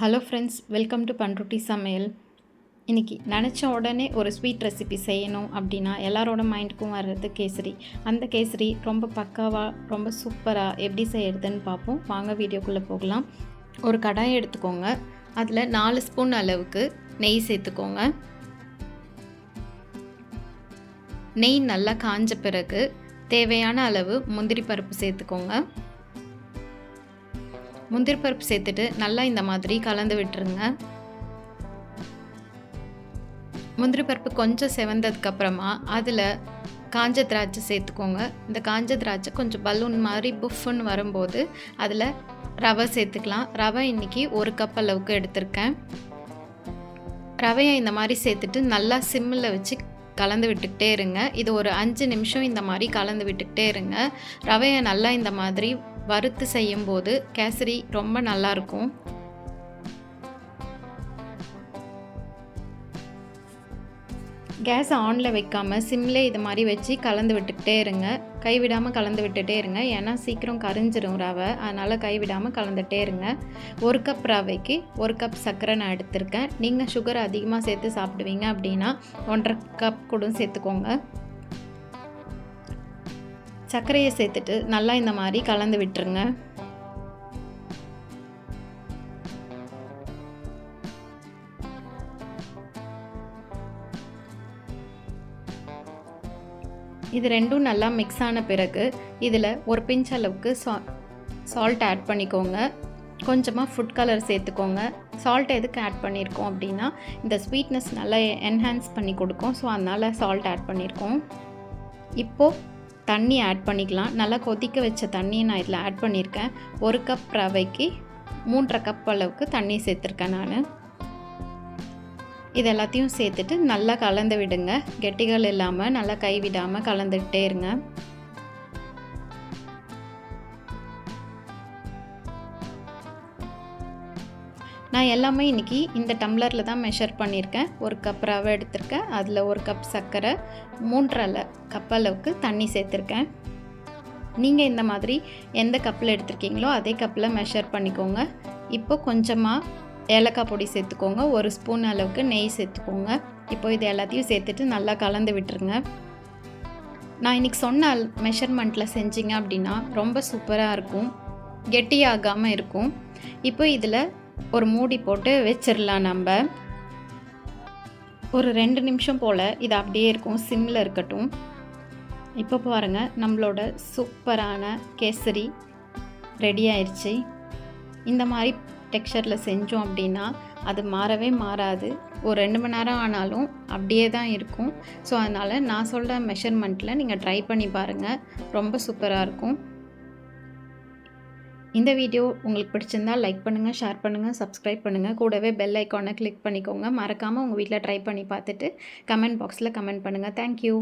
Hello friends welcome to Panruti சமையல் இன்றைக்கி நினச்ச உடனே ஒரு ஸ்வீட் ரெசிபி செய்யணும் அப்படின்னா எல்லாரோட மைண்டுக்கும் வர்றது கேசரி. அந்த கேசரி ரொம்ப பக்காவாக ரொம்ப சூப்பராக எப்படி செய்யறதுன்னு பார்ப்போம். வாங்க வீடியோக்குள்ளே போகலாம். ஒரு கடாயை எடுத்துக்கோங்க. அதில் நாலு ஸ்பூன் அளவுக்கு நெய் சேர்த்துக்கோங்க. நெய் நல்லா காஞ்ச பிறகு தேவையான அளவு முந்திரி பருப்பு சேர்த்துக்கோங்க. முந்திரி பருப்பு சேர்த்துட்டு நல்லா இந்த மாதிரி கலந்து விட்டுருங்க. முந்திரி பருப்பு கொஞ்சம் செவந்ததுக்கப்புறமா அதில் காஞ்ச திராட்சை சேர்த்துக்கோங்க. இந்த காஞ்ச திராட்சை கொஞ்சம் பலூன் மாதிரி புஃப்னு வரும்போது அதில் ரவை சேர்த்துக்கலாம். ரவை இன்றைக்கி ஒரு கப் அளவுக்கு எடுத்திருக்கேன். ரவையை இந்த மாதிரி சேர்த்துட்டு நல்லா சிம்மில் வச்சு கலந்து விட்டுக்கிட்டே இருங்க. இது ஒரு அஞ்சு நிமிஷம் இந்த மாதிரி கலந்து விட்டுக்கிட்டே இருங்க. ரவையை நல்லா இந்த மாதிரி வறுத்து செய்யும்போது கேசரி ரொம்ப நல்லாயிருக்கும். கேஸ் ஆனில் வைக்காமல் சிம்லே இது மாதிரி வச்சு கலந்து விட்டுக்கிட்டே இருங்க. கைவிடாமல் கலந்து விட்டுட்டே இருங்க. ஏன்னா சீக்கிரம் கரிஞ்சிரும் ரவை. அதனால் கைவிடாமல் கலந்துகிட்டே இருங்க. ஒரு கப் ரவைக்கு ஒரு கப் சர்க்கரை நான் எடுத்திருக்கேன். நீங்கள் சுகர் அதிகமாக சேர்த்து சாப்பிடுவீங்க அப்படின்னா ஒன்றரை கப் கூட சேர்த்துக்கோங்க. சர்க்கரையை சேர்த்துட்டு நல்லா இந்த மாதிரி கலந்து விட்டுருங்க. இது ரெண்டும் நல்லா மிக்ஸ் ஆன பிறகு இதில் ஒரு பிஞ்ச் அளவுக்கு சா சால்ட் ஆட் பண்ணிக்கோங்க. கொஞ்சமாக ஃபுட் கலர் சேர்த்துக்கோங்க. சால்ட் எதுக்கு ஆட் பண்ணியிருக்கோம் அப்படின்னா இந்த ஸ்வீட்னஸ் நல்லா என்ஹான்ஸ் பண்ணி கொடுக்கும். ஸோ அதனால் சால்ட் ஆட் பண்ணியிருக்கோம் இப்போது தண்ணி ஆட் பண்ணிக்கலாம். நல்லா கொதிக்க வச்ச தண்ணியை நான் இதில் ஆட் பண்ணியிருக்கேன். ஒரு கப் ரவைக்கு மூன்றரை கப் அளவுக்கு தண்ணி சேர்த்துருக்கேன் நான். இது எல்லாத்தையும் சேர்த்துட்டு நல்லா கலந்து விடுங்க. கெட்டிகள் இல்லாமல் நல்லா கை விடாமல் கலந்துக்கிட்டே இருங்க. நான் எல்லாமே இன்றைக்கி இந்த டம்ளரில் தான் மெஷர் பண்ணியிருக்கேன். ஒரு கப் ரவை எடுத்திருக்கேன். அதில் ஒரு கப் சர்க்கரை மூன்றரை கப் அளவுக்கு தண்ணி சேர்த்துருக்கேன். நீங்கள் இந்த மாதிரி எந்த கப்பில் எடுத்திருக்கீங்களோ அதே கப்பில் மெஷர் பண்ணிக்கோங்க. இப்போ கொஞ்சமாக ஏலக்காய் பொடி சேர்த்துக்கோங்க. ஒரு ஸ்பூன் அளவுக்கு நெய் சேர்த்துக்கோங்க. இப்போ இது எல்லாத்தையும் சேர்த்துட்டு நல்லா கலந்து விட்டுருங்க. நான் இன்றைக்கி சொன்ன மெஷர்மெண்ட்டில் செஞ்சிங்க அப்படின்னா ரொம்ப சூப்பராக இருக்கும். கெட்டியாகாமல் இருக்கும். இப்போ இதில் ஒரு மூடி போட்டு வச்சிடலாம் நம்ம. ஒரு ரெண்டு நிமிஷம் போல் இது அப்படியே இருக்கும் சிம்மில் இருக்கட்டும். இப்போ பாருங்கள் நம்மளோட சூப்பரான கேசரி ரெடி ஆயிடுச்சு இந்த மாதிரி டெக்ஸ்சரில் செஞ்சோம் அப்படின்னா அது மாறவே மாறாது. ஒரு ரெண்டு மணி நேரம் ஆனாலும் அப்படியே தான் இருக்கும். ஸோ அதனால் நான் சொல்கிற மெஷர்மெண்ட்டில் நீங்கள் ட்ரை பண்ணி பாருங்கள் ரொம்ப சூப்பராக இருக்கும். இந்த வீடியோ உங்களுக்கு பிடிச்சிருந்தால் லைக் பண்ணுங்கள் ஷேர் பண்ணுங்கள் சப்ஸ்கிரைப் பண்ணுங்கள் கூடவே பெல் ஐக்கானை கிளிக் பண்ணிக்கோங்க. மறக்காமல் உங்கள் வீட்டில் ட்ரை பண்ணி பார்த்துட்டு கமெண்ட் பாக்ஸில் கமெண்ட் பண்ணுங்கள் தேங்க்யூ